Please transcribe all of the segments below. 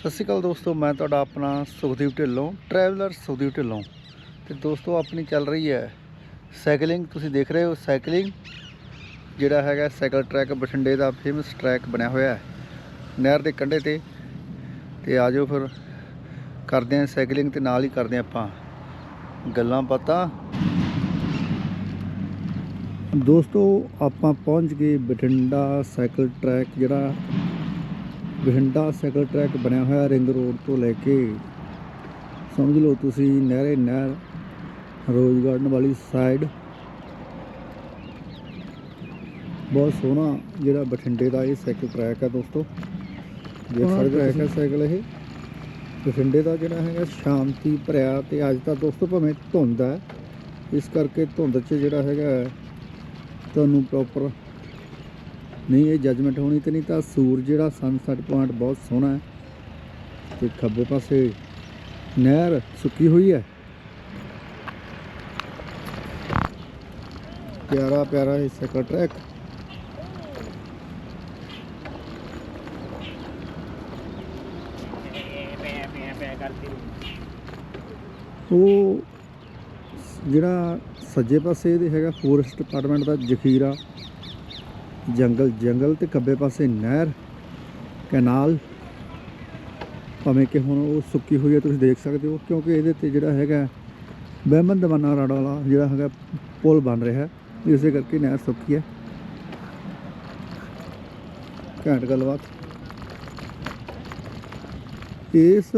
ਸਤਿ ਸ਼੍ਰੀ ਅਕਾਲ ਦੋਸਤੋ, ਮੈਂ ਤੁਹਾਡਾ ਆਪਣਾ ਸੁਖਦੀਪ ਢਿੱਲੋਂ ਟਰੈਵਲਰ ਸੁਖਦੀਪ ਢਿੱਲੋਂ। ਤੇ ਦੋਸਤੋ, ਆਪਣੀ ਚੱਲ ਰਹੀ ਹੈ ਸਾਈਕਲਿੰਗ ਤੁਸੀਂ ਦੇਖ ਰਹੇ ਹੋ ਸਾਈਕਲਿੰਗ ਜਿਹੜਾ ਹੈਗਾ ਸਾਈਕਲ ਟਰੈਕ ਬਠਿੰਡੇ ਦਾ ਫੇਮਸ ਟਰੈਕ ਬਣਿਆ ਹੋਇਆ ਹੈ, ਨਹਿਰ ਦੇ ਕੰਢੇ ਤੇ। ਤੇ ਆਜੋ ਫਿਰ, ਕਰਦੇ ਹਾਂ ਸਾਈਕਲਿੰਗ ਤੇ ਨਾਲ ਹੀ ਕਰਦੇ ਹਾਂ ਆਪਾਂ ਗੱਲਾਂ ਬਾਤਾਂ। ਦੋਸਤੋ, ਆਪਾਂ ਪਹੁੰਚ ਗਏ ਬਠਿੰਡਾ ਸਾਈਕਲ ਟਰੈਕ ਜਿਹੜਾ ਬਠਿੰਡਾ ਸਾਈਕਲ ਟਰੈਕ ਬਣਿਆ ਹੋਇਆ ਰਿੰਗ ਰੋਡ ਤੋਂ ਲੈ ਕੇ ਸਮਝ ਲਓ ਤੁਸੀਂ ਨਹਿਰੇ ਨਹਿਰ ਰੋਜ਼ ਗਾਰਡਨ ਵਾਲੀ ਸਾਈਡ। ਬਹੁਤ ਸੋਹਣਾ ਜਿਹੜਾ ਬਠਿੰਡੇ ਦਾ ਇਹ ਸਾਈਕਲ ਟਰੈਕ ਹੈ ਦੋਸਤੋ। ਦੇਖ ਸਕਦੇ ਹੋ ਇਹ ਸਾਈਕਲ ਇਹ। ਬਠਿੰਡੇ ਦਾ ਜਿਹੜਾ ਹੈਗਾ ਸ਼ਾਂਤੀ ਭਰਿਆ ਤੇ ਅੱਜ ਤਾਂ ਦੋਸਤੋ ਭਾਵੇਂ ਧੁੰਦ ਹੈ ਇਸ ਕਰਕੇ ਧੁੰਦ 'ਚ ਜਿਹੜਾ ਹੈਗਾ ਤੁਹਾਨੂੰ ਪ੍ਰੋਪਰ ਨਹੀਂ, ਇਹ ਜੱਜਮੈਂਟ ਹੋਣੀ ਤੇ ਨਹੀਂ ਤਾਂ ਸੂਰ ਜਿਹੜਾ ਸਨਸੈਟ ਪੁਆਇੰਟ ਬਹੁਤ ਸੋਹਣਾ ਹੈ ਤੇ ਖੱਬੇ ਪਾਸੇ ਨਹਿਰ ਸੁੱਕੀ ਹੋਈ ਹੈ। ਪਿਆਰਾ ਪਿਆਰਾ ਇਹ ਸਾਈਕਲ ਟਰੈਕ ਉਹ ਜਿਹੜਾ ਸੱਜੇ ਪਾਸੇ ਇਹਦੇ ਹੈਗਾ ਫੋਰੈਸਟ ਡਿਪਾਰਟਮੈਂਟ ਦਾ ਜ਼ਖੀਰਾ। ਜੰਗਲ ਜੰਗਲ ਤੇ ਖੱਬੇ ਪਾਸੇ ਨਹਿਰ, ਕੈਨਾਲ। ਭਾਵੇਂ ਕਿ ਹੁਣ ਉਹ ਸੁੱਕੀ ਹੋਈ ਹੈ, ਤੁਸੀਂ ਦੇਖ ਸਕਦੇ ਹੋ, ਕਿਉਂਕਿ ਇਹਦੇ ਤੇ ਜਿਹੜਾ ਹੈਗਾ ਬਹਿਮਨ ਦਵਾਨਾ ਰਾੜਾ ਵਾਲਾ ਜਿਹੜਾ ਹੈਗਾ ਪੁਲ ਬਣ ਰਿਹਾ ਹੈ। ਇਸੇ ਕਰਕੇ ਨਹਿਰ ਸੁੱਕੀ ਹੈ। ਘੈਂਟ ਗੱਲਬਾਤ। ਇਸ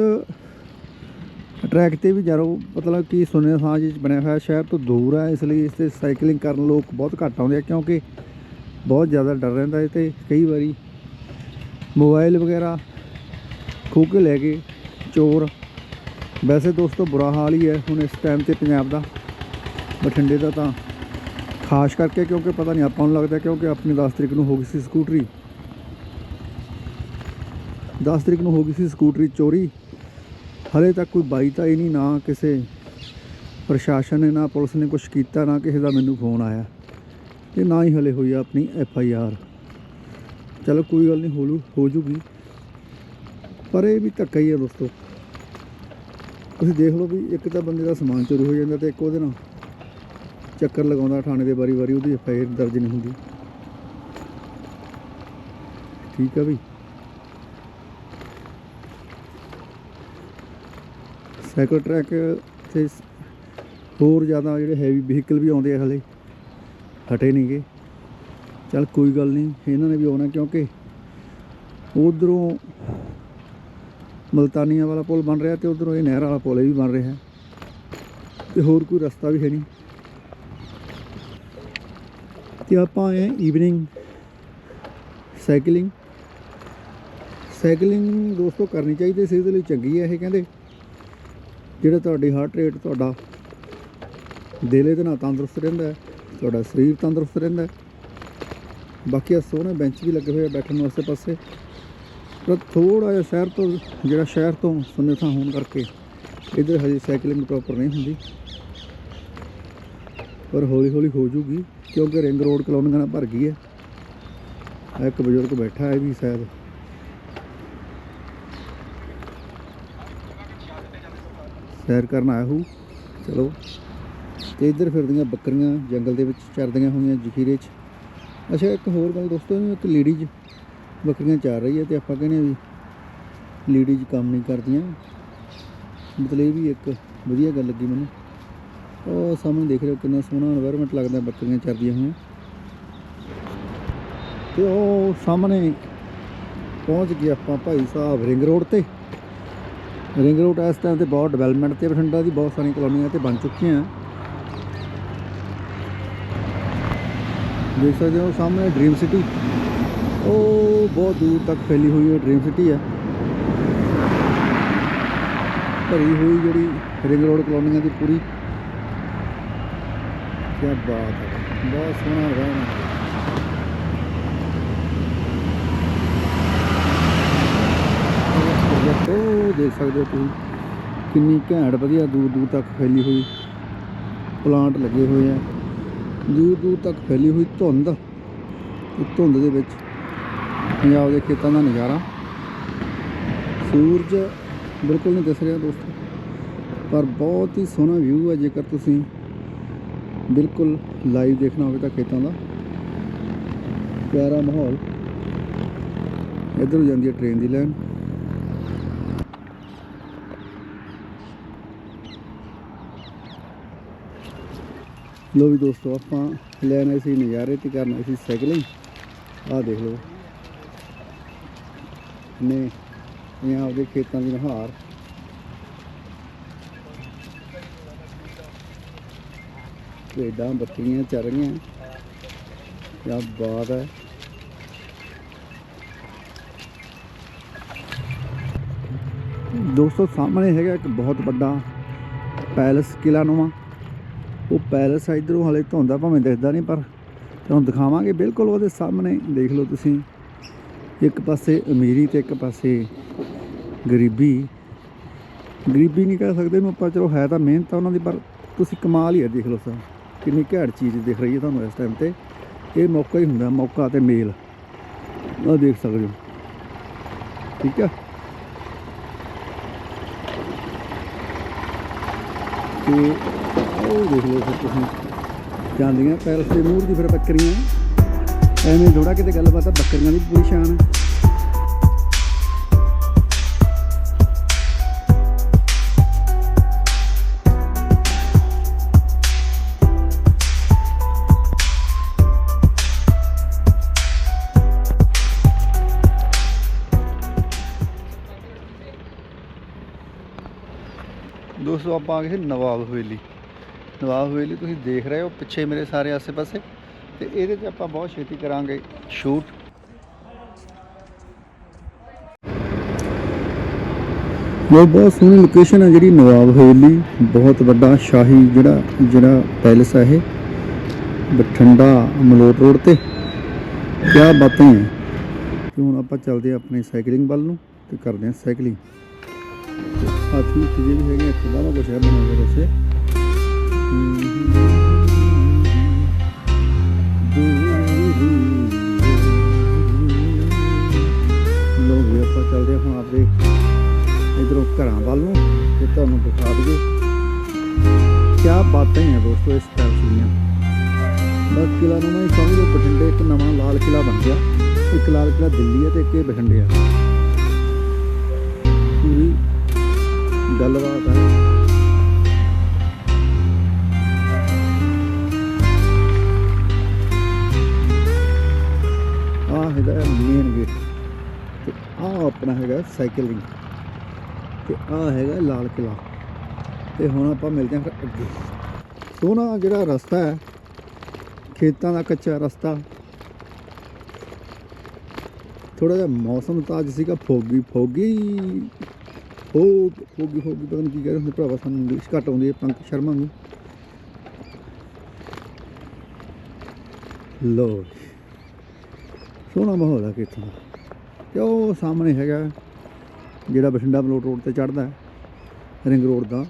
ਟਰੈਕ ਤੇ ਵੀ ਜਾਰੋ, ਮਤਲਬ ਕਿ ਸੁਨੇ ਸਾਂਝ ਵਿੱਚ ਬਣਿਆ ਹੋਇਆ ਸ਼ਹਿਰ ਤੋਂ ਦੂਰ ਹੈ, ਇਸ ਲਈ ਇਸ ਤੇ ਸਾਈਕਲਿੰਗ ਕਰਨ ਲੋਕ ਬਹੁਤ ਘੱਟ ਆਉਂਦੇ ਆ, ਕਿਉਂਕਿ ਬਹੁਤ ਜ਼ਿਆਦਾ ਡਰ ਰਹਿੰਦਾ ਹੈ ਤੇ ਕਈ ਵਾਰੀ ਮੋਬਾਈਲ ਵਗੈਰਾ ਖੋਹ ਕੇ ਲੈ ਗਏ ਚੋਰ। ਵੈਸੇ ਦੋਸਤੋ ਬੁਰਾ ਹਾਲ ਹੀ ਹੈ, ਹੁਣ ਇਸ ਟਾਈਮ ਤੇ ਪੰਜਾਬ ਦਾ ਬਠਿੰਡੇ ਦਾ ਤਾਂ ਖਾਸ ਕਰਕੇ ਕਿਉਂਕਿ ਪਤਾ ਨਹੀਂ ਆਪਾਂ ਨੂੰ ਲੱਗਦਾ ਕਿਉਂਕਿ ਆਪਣੀ 10 ਤਰੀਕ ਨੂੰ ਹੋ ਗਈ ਸੀ ਸਕੂਟਰੀ। 10 ਤਰੀਕ ਨੂੰ ਹੋ ਗਈ ਸੀ ਸਕੂਟਰੀ ਚੋਰੀ। ਹਲੇ ਤੱਕ ਕੋਈ ਬਾਈ ਤਾਂ ਇਹ ਨਹੀਂ, ਨਾ ਕਿਸੇ ਪ੍ਰਸ਼ਾਸਨ ਨੇ, ਨਾ ਪੁਲਿਸ ਨੇ ਕੁਝ ਕੀਤਾ, ਨਾ ਕਿਸੇ ਦਾ ਮੈਨੂੰ ਫੋਨ ਆਇਆ। ਤੇ ਨਾ ਹੀ ਹਲੇ ਹੋਈ ਆ ਆਪਣੀ ਐਫ ਆਈ ਆਰ। ਚਲੋ ਕੋਈ ਗੱਲ ਨਹੀਂ, ਹੋਲੂ, ਹੋ ਜੂਗੀ। ਪਰ ਇਹ ਵੀ ਧੱਕਾ ਹੀ ਆ ਦੋਸਤੋ। ਤੁਸੀਂ ਦੇਖ ਲਓ ਵੀ ਇੱਕ ਤਾਂ ਬੰਦੇ ਦਾ ਸਮਾਨ ਚੋਰੀ ਹੋ ਜਾਂਦਾ ਤੇ ਇੱਕ ਉਹਦੇ ਨਾਲ ਚੱਕਰ ਲਗਾਉਂਦਾ ਥਾਣੇ ਦੇ ਵਾਰੀ ਵਾਰੀ, ਉਹਦੀ ਐਫ ਆਈ ਆਰ ਦਰਜ ਨਹੀਂ ਹੁੰਦੀ। ਠੀਕ ਆ ਵੀ ਸਾਈਕਲ ਟਰੈਕ ਤੇ ਹੋਰ ਜ਼ਿਆਦਾ ਜਿਹੜੇ ਹੈਵੀ ਵਹੀਕਲ ਵੀ ਆਉਂਦੇ ਆ ਹਲੇ। ਹਟੇ ਨਹੀਂਗੇ ਚੱਲ ਕੋਈ ਗੱਲ ਨਹੀਂ, ਇਹਨਾਂ ਨੇ ਵੀ ਆਉਣਾ ਕਿਉਂਕਿ ਉਧਰੋਂ ਮਲਤਾਨੀਆਂ ਵਾਲਾ ਪੁਲ ਬਣ ਰਿਹਾ ਤੇ ਉਧਰੋਂ ਇਹ ਨਹਿਰ ਵਾਲਾ ਪੁਲ ਵੀ ਬਣ ਰਿਹਾ। ਤੇ ਹੋਰ ਕੋਈ ਰਸਤਾ ਵੀ ਹੈ ਨਹੀਂ। ਤੇ ਆਪਾਂ ਇਹ ਈਵਨਿੰਗ ਸਾਈਕਲਿੰਗ ਸਾਈਕਲਿੰਗ ਦੋਸਤੋ ਕਰਨੀ ਚਾਹੀਦੀ, ਸਿਹਤ ਲਈ ਚੰਗੀ ਹੈ ਇਹ ਕਹਿੰਦੇ। ਜਿਹੜਾ ਤੁਹਾਡੀ ਹਾਰਟ ਰੇਟ ਤੁਹਾਡਾ ਦਿਲ ਇਹਦੇ ਨਾਲ ਤੰਦਰੁਸਤ ਰਹਿੰਦਾ ਹੈ। ਤੁਹਾਡਾ ਸਰੀਰ ਤੰਦਰੁਸਤ ਰਹਿੰਦਾ ਬਾਕੀ ਆ ਸੋਹਣੇ ਬੈਂਚ ਵੀ ਲੱਗੇ ਹੋਏ ਆ ਬੈਠਣ ਨੂੰ ਆਸੇ ਪਾਸੇ। ਪਰ ਥੋੜਾ ਜਿਹਾ ਸ਼ਹਿਰ ਤੋਂ, ਜਿਹੜਾ ਸ਼ਹਿਰ ਤੋਂ ਸੁੰਨੇ ਥਾਂ ਹੋਣ ਕਰਕੇ ਇਧਰ ਹਜੇ ਸਾਈਕਲਿੰਗ ਪ੍ਰੋਪਰ ਨਹੀਂ ਹੁੰਦੀ। ਪਰ ਹੌਲੀ ਹੌਲੀ ਹੋ ਜੂਗੀ, ਕਿਉਂਕਿ ਰਿੰਗ ਰੋਡ ਕਲੋਨੀ ਨਾਲ ਭਰ ਗਈ ਹੈ। ਇੱਕ ਬਜ਼ੁਰਗ ਬੈਠਾ ਹੈ ਵੀ ਸ਼ਾਇਦ। ਸੈਰ ਕਰਨ ਆਇਆ ਹੂ ਚਲੋ। ਤੇ ਇੱਧਰ ਫਿਰਦੀਆਂ ਬੱਕਰੀਆਂ ਜੰਗਲ ਦੇ ਵਿੱਚ ਚਰਦੀਆਂ ਹੋਈਆਂ ਜ਼ਖੀਰੇ 'ਚ। ਅੱਛਾ, ਇੱਕ ਹੋਰ ਗੱਲ ਦੋਸਤੋ, ਇੱਕ ਲੇਡੀਜ਼ ਬੱਕਰੀਆਂ ਚਾਰ ਰਹੀ ਹੈ ਤੇ ਆਪਾਂ ਕਹਿੰਦੇ ਆ ਵੀ ਲੇਡੀਜ਼ ਕੰਮ ਨਹੀਂ ਕਰਦੀਆਂ। ਮਤਲਬ ਇਹ ਵੀ ਇੱਕ ਵਧੀਆ ਗੱਲ ਲੱਗੀ ਮੈਨੂੰ। ਉਹ ਸਾਹਮਣੇ ਦੇਖ ਰਹੇ ਹੋ ਕਿੰਨਾ ਸੋਹਣਾ এনवायरमेंट ਲੱਗਦਾ ਬੱਕਰੀਆਂ ਚਰਦੀਆਂ ਹੋਈਆਂ। ਤੇ ਉਹ ਸਾਹਮਣੇ ਪਹੁੰਚ ਗਏ ਆਪਾਂ ਭਾਈ ਸਾਹਿਬ ਰਿੰਗ ਰੋਡ ਤੇ। ਰਿੰਗ ਰੋਡ ਇਸ ਟਾਈਮ ਤੇ ਬਹੁਤ ਡਿਵੈਲਪਮੈਂਟ ਤੇ ਬਠਿੰਡਾ ਦੀ ਬਹੁਤ ਸਾਰੀਆਂ ਕਲੋਨੀਆਂ ਤੇ ਬਣ ਚੁੱਕੀਆਂ। ਦੇਖ ਸਕਦੇ ਹੋ ਸਾਹਮਣੇ ਡ੍ਰੀਮ ਸਿਟੀ ਉਹ ਬਹੁਤ ਦੂਰ ਤੱਕ ਫੈਲੀ ਹੋਈ ਹੈ ਡ੍ਰੀਮ ਸਿਟੀ ਹੈ ਭਰੀ ਹੋਈ ਜਿਹੜੀ ਰਿੰਗ ਰੋਡ ਕਲੋਨੀਆਂ ਦੀ ਪੂਰੀ। ਕੀ ਬਾਤ ਹੈ ਬਹੁਤ ਸੋਹਣਾ ਰਹਿਣਾ ਉਹ ਦੇਖ ਸਕਦੇ ਹੋ ਤੁਸੀਂ ਕਿੰਨੀ ਘੈਂਟ ਵਧੀਆ ਦੂਰ ਦੂਰ ਤੱਕ ਫੈਲੀ ਹੋਈ। ਪਲਾਂਟ ਲੱਗੇ ਹੋਏ ਆ। ਦੂਰ ਦੂਰ ਤੱਕ ਫੈਲੀ ਹੋਈ ਧੁੰਦ ਤੇ ਧੁੰਦ ਦੇ ਵਿੱਚ ਪੰਜਾਬ ਦੇ ਖੇਤਾਂ ਦਾ ਨਜ਼ਾਰਾ। ਸੂਰਜ ਬਿਲਕੁਲ ਨਹੀਂ ਦਿਸ ਰਿਹਾ ਦੋਸਤੋ, ਪਰ ਬਹੁਤ ਹੀ ਸੋਹਣਾ ਵਿਊ ਹੈ। ਜੇਕਰ ਤੁਸੀਂ ਬਿਲਕੁਲ ਲਾਈਵ ਦੇਖਣਾ ਹੋਵੇ ਤਾਂ ਖੇਤਾਂ ਦਾ ਪਿਆਰਾ ਮਾਹੌਲ। ਇੱਧਰ ਜਾਂਦੀ ਹੈ ਟ੍ਰੇਨ ਦੀ ਲਾਈਨ। ਲੋ ਵੀ ਦੋਸਤੋ, ਆਪਾਂ ਲੈਣ ਸੀ ਨਜ਼ਾਰੇ ਤੇ ਕਰਨ ਸੀ ਸਾਈਕਲਿੰਗ ਆਹ ਦੇਖ ਲਓ। ਨੇ ਇਹ ਆਪਦੇ ਖੇਤਾਂ ਦੀ ਨਹਾਰ। ਭੇਡਾਂ ਬੱਕਰੀਆਂ ਚਰ ਰਹੀਆਂ ਕਿਆ ਬਾਤ ਹੈ। ਦੋਸਤੋ, ਸਾਹਮਣੇ ਹੈਗਾ ਇੱਕ ਬਹੁਤ ਵੱਡਾ ਪੈਲਸ ਕਿਲਾ ਨੁਮਾ ਉਹ ਪੈਲਸ ਆ ਇਧਰੋਂ ਹਲੇ ਧੁੰਦਾ ਭਾਵੇਂ ਦਿਖਦਾ ਨਹੀਂ, ਪਰ ਤੁਹਾਨੂੰ ਦਿਖਾਵਾਂਗੇ ਬਿਲਕੁਲ ਉਹਦੇ ਸਾਹਮਣੇ। ਦੇਖ ਲਓ ਤੁਸੀਂ, ਇੱਕ ਪਾਸੇ ਅਮੀਰੀ ਤੇ ਇੱਕ ਪਾਸੇ ਗਰੀਬੀ। ਗਰੀਬੀ ਨਹੀਂ ਕਹਿ ਸਕਦੇ ਇਹਨੂੰ ਆਪਾਂ, ਚਲੋ ਹੈ ਤਾਂ ਮਿਹਨਤ ਆ ਉਹਨਾਂ ਦੀ, ਪਰ ਤੁਸੀਂ ਕਮਾਲ ਹੀ ਹੈ ਦੇਖ ਲਓ ਸਰ। ਕਿੰਨੀ ਘੈਂਟ ਚੀਜ਼ ਦਿਖ ਰਹੀ ਹੈ ਤੁਹਾਨੂੰ ਇਸ ਟਾਈਮ ਤੇ। ਇਹ ਮੌਕਾ ਹੀ ਹੁੰਦਾ, ਮੌਕਾ ਤੇ ਮੇਲ। ਆਹ ਦੇਖ ਸਕਦੇ ਹੋ। ਠੀਕ ਹੈ ਤੇ ਉਹ ਦੇਖ ਲਓ ਫਿਰ ਤੁਸੀਂ। ਜਾਂਦੀਆਂ ਪੈਲਸ ਦੇ ਮੂਹਰ ਦੀ ਫਿਰ ਬੱਕਰੀਆਂ। ਐਵੇਂ ਥੋੜਾ ਕਿਤੇ ਗੱਲਬਾਤ ਆ, ਬੱਕਰੀਆਂ ਦੀ ਪੂਰੀ ਸ਼ਾਨ ਹੈ ਦੋਸਤੋ, ਆਪਾਂ ਆ ਗਏ ਨਵਾਬ ਹਵੇਲੀ। ਨਵਾਬ ਹਵੇਲੀ ਤੁਸੀਂ ਦੇਖ ਰਹੇ ਹੋ ਪਿੱਛੇ ਮੇਰੇ ਸਾਰੇ ਆਸੇ-ਪਾਸੇ ਤੇ ਇਹਦੇ ਤੇ ਆਪਾਂ ਬਹੁਤ ਛੇਤੀ ਕਰਾਂਗੇ ਸ਼ੂਟ। ਇਹ ਬਹੁਤ ਸੋਹਣੀ ਲੋਕੇਸ਼ਨ ਹੈ ਜਿਹੜੀ ਨਵਾਬ ਹਵੇਲੀ, ਬਹੁਤ ਵੱਡਾ ਸ਼ਾਹੀ ਜਿਹੜਾ ਜਿਹੜਾ ਪੈਲਸ ਹੈ ਇਹ, ਬਠਿੰਡਾ ਮਲੋਟ ਰੋਡ ਤੇ। ਕਿਆ ਬਾਤਾਂ ਹੈ ਤੇ ਹੁਣ ਆਪਾਂ ਚੱਲਦੇ ਹਾਂ ਆਪਣੀ ਸਾਈਕਲਿੰਗ ਵੱਲ ਨੂੰ ਤੇ ਕਰਦੇ ਹਾਂ ਸਾਈਕਲਿੰਗ ਹਾਥੀ ਚੀਜ਼ੇ ਹੈਗੇ ਇੱਥੇ ਬਾਹਲਾ ਕੁਛ ਹੈ ਬਣਾਇਆ ਵੈਸੇ। ਚੱਲਦੇ ਹੁਣ ਆਪਣੇ ਇਧਰੋਂ ਘਰਾਂ ਵੱਲ ਨੂੰ ਤੇ ਤੁਹਾਨੂੰ ਦਿਖਾ ਦਈਏ। ਕਿਆ ਬਾਤਾਂ ਹੀ ਆ ਦੋਸਤੋ ਇਸ ਪੈਲਸ ਦੀਆਂ ਬਸ ਕਿਲਾ ਨੂੰ ਮੈਂ ਸਮਝ ਬਠਿੰਡੇ ਇੱਕ ਨਵਾਂ ਲਾਲ ਕਿਲਾ ਬਣ ਗਿਆ। ਇੱਕ ਲਾਲ ਕਿਲਾ ਦਿੱਲੀ ਹੈ ਤੇ ਇੱਕ ਇਹ ਬਠਿੰਡੇ ਆ। ਪੂਰੀ ਗੱਲਬਾਤ ਹੈ ਹੈਗਾ ਮੇਨ ਗੇਟ ਤੇ ਆ ਆਪਣਾ ਹੈਗਾ ਸਾਈਕਲਿੰਗ ਤੇ ਆਹ ਹੈਗਾ ਲਾਲ ਕਿਲਾ ਤੇ ਹੁਣ ਆਪਾਂ ਮਿਲਦੇ ਹਾਂ ਫਿਰ ਅੱਗੇ। ਸੋਹਣਾ ਜਿਹੜਾ ਰਸਤਾ ਹੈ, ਖੇਤਾਂ ਦਾ ਕੱਚਾ ਰਸਤਾ ਥੋੜਾ ਜਿਹਾ ਮੌਸਮ ਤਾਂ ਅੱਜ ਸੀਗਾ ਫੋਗੀ ਫੋਗੀ, ਫੋਗ, ਫੋਗੀ ਫੋਗੀ, ਪਤਾ ਨਹੀਂ ਕੀ ਰਹੇ ਹੁੰਦੇ ਭਰਾਵਾ ਸਾਨੂੰ ਇੰਗਲਿਸ਼ ਘੱਟ ਆਉਂਦੀ ਹੈ ਪੰਕ ਸ਼ਰਮਾ ਨੂੰ। ਲੋ ਸੋਹਣਾ ਮਾਹੌਲ ਹੈ ਕਿੱਥੋਂ ਤੇ ਉਹ ਸਾਹਮਣੇ ਹੈਗਾ, ਜਿਹੜਾ ਬਠਿੰਡਾ ਬਲੋਟ ਰੋਡ ਤੇ ਚੜਦਾ ਹੈ, ਰਿੰਗ ਰੋਡ ਦਾ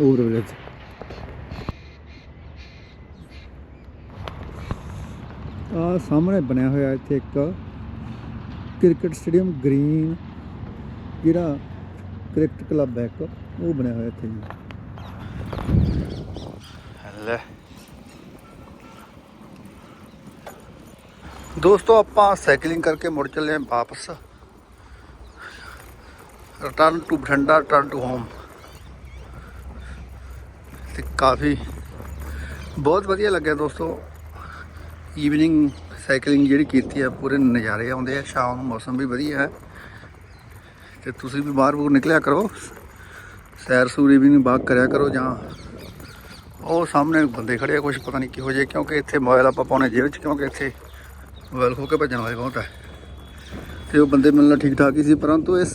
ਓਵਰ ਬ੍ਰਿਜ ਆ ਸਾਹਮਣੇ ਬਣਿਆ ਹੋਇਆ ਇੱਥੇ ਇੱਕ ਕ੍ਰਿਕਟ ਸਟੇਡੀਅਮ, ਗ੍ਰੀਨ ਜਿਹੜਾ ਕ੍ਰਿਕਟ ਕਲੱਬ ਹੈ ਇੱਕ, ਉਹ ਬਣਿਆ ਹੋਇਆ ਇੱਥੇ ਜੀ। ਲੈ। ਦੋਸਤੋ, ਆਪਾਂ ਸਾਈਕਲਿੰਗ ਕਰਕੇ ਮੁੜ ਚੱਲੇ ਹਾਂ ਵਾਪਸ। Return to Bathinda return to home ਤੇ ਕਾਫੀ ਬਹੁਤ ਵਧੀਆ ਲੱਗਿਆ ਦੋਸਤੋ। ਈਵਨਿੰਗ ਸਾਈਕਲਿੰਗ ਜਿਹੜੀ ਕੀਤੀ ਹੈ, ਪੂਰੇ ਨਜ਼ਾਰੇ ਆਉਂਦੇ ਆ, ਸ਼ਾਮ ਨੂੰ ਮੌਸਮ ਵੀ ਵਧੀਆ ਹੈ। ਤੇ ਤੁਸੀਂ ਵੀ ਬਾਹਰ ਬੂਰ ਨਿਕਲਿਆ ਕਰੋ। ਸੈਰ ਸੂਰੀ ਵੀ ਨਹੀਂ ਬਾਗ ਕਰਿਆ ਕਰੋ ਜਾਂ ਉਹ ਸਾਹਮਣੇ ਬੰਦੇ ਖੜੇ ਆ ਕੁਝ ਪਤਾ ਨਹੀਂ ਕਿਹੋ ਜਿਹੇ, ਕਿਉਂਕਿ ਇੱਥੇ ਮੋਬਾਈਲ ਆਪਾਂ ਪਾਉਣੇ ਜੇਬ 'ਚ, ਕਿਉਂਕਿ ਇੱਥੇ ਮੋਬਾਈਲ ਖੋ ਕੇ ਭੱਜਣ ਵਾਲੇ ਬਹੁਤ ਹੈ। ਤੇ ਉਹ ਬੰਦੇ ਮਿਲਣਾ ਠੀਕ ਠਾਕ ਹੀ ਸੀ, ਪਰੰਤੂ ਇਸ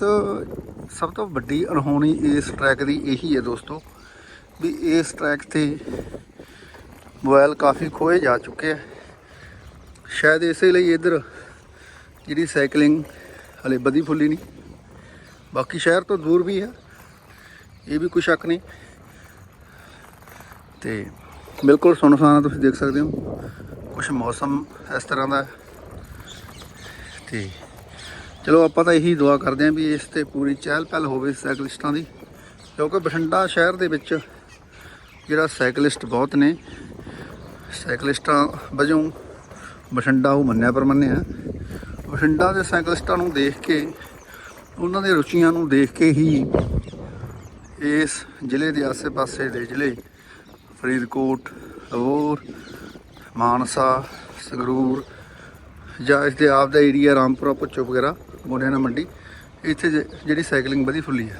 ਸਭ ਤੋਂ ਵੱਡੀ ਅਣਹੋਣੀ ਇਸ ਟਰੈਕ ਦੀ ਇਹੀ ਹੈ ਦੋਸਤੋ ਵੀ ਇਸ ਟਰੈਕ ਤੇ ਮੋਬਾਈਲ ਕਾਫੀ ਖੋਏ ਜਾ ਚੁੱਕੇ ਆ। ਸ਼ਾਇਦ ਇਸੇ ਲਈ ਇੱਧਰ ਜਿਹੜੀ ਸਾਈਕਲਿੰਗ ਹਲੇ ਵਧੀ ਫੁੱਲੀ ਨਹੀਂ। ਬਾਕੀ ਸ਼ਹਿਰ ਤੋਂ ਦੂਰ ਵੀ ਹੈ ਇਹ ਵੀ ਕੋਈ ਸ਼ੱਕ ਨਹੀਂ। ਤੇ ਬਿਲਕੁਲ ਸੁਨਸਾਨ ਤੁਸੀਂ ਦੇਖ ਸਕਦੇ ਹੋ। ਕੁਝ ਮੌਸਮ ਇਸ ਤਰ੍ਹਾਂ ਦਾ ਤੇ ਚਲੋ, ਆਪਾਂ ਤਾਂ ਇਹੀ ਦੁਆ ਕਰਦੇ ਆਂ ਵੀ ਇਸ ਤੇ ਪੂਰੀ ਚਹਿਲ ਪਹਿਲ ਹੋਵੇ ਸਾਈਕਲਿਸਟਾਂ ਦੀ। ਕਿਉਂਕਿ ਬਠਿੰਡਾ ਸ਼ਹਿਰ ਦੇ ਵਿੱਚ ਜਿਹੜਾ ਸਾਈਕਲਿਸਟ ਬਹੁਤ ਨੇ, ਸਾਈਕਲਿਸਟਾਂ ਵਜੋਂ ਬਠਿੰਡਾ ਉਹ ਮੰਨਿਆ ਪਰ ਮੰਨਿਆ ਬਠਿੰਡਾ ਦੇ ਸਾਈਕਲਿਸਟਾਂ ਨੂੰ ਦੇਖ ਕੇ, ਉਹਨਾਂ ਦੇ ਰੁਚੀਆਂ ਨੂੰ ਦੇਖ ਕੇ ਹੀ ਇਸ ਜ਼ਿਲ੍ਹੇ ਦੇ ਆਸੇ-ਪਾਸੇ ਦੇ ਜ਼ਿਲ੍ਹੇ ਫਰੀਦਕੋਟ ਅਬੋਰ ਮਾਨਸਾ, ਸੰਗਰੂਰ ਜਾਂ ਇਸ ਦੇ ਆਪ ਦਾ ਏਰੀਆ ਰਾਮਪੁਰਾ ਪੁੱਚੋ ਵਗੈਰਾ ਮੋਢਿਆਣਾ ਮੰਡੀ। ਇੱਥੇ ਜਿਹੜੀ ਸਾਈਕਲਿੰਗ ਵਧੀ, ਫੁੱਲੀ ਹੈ।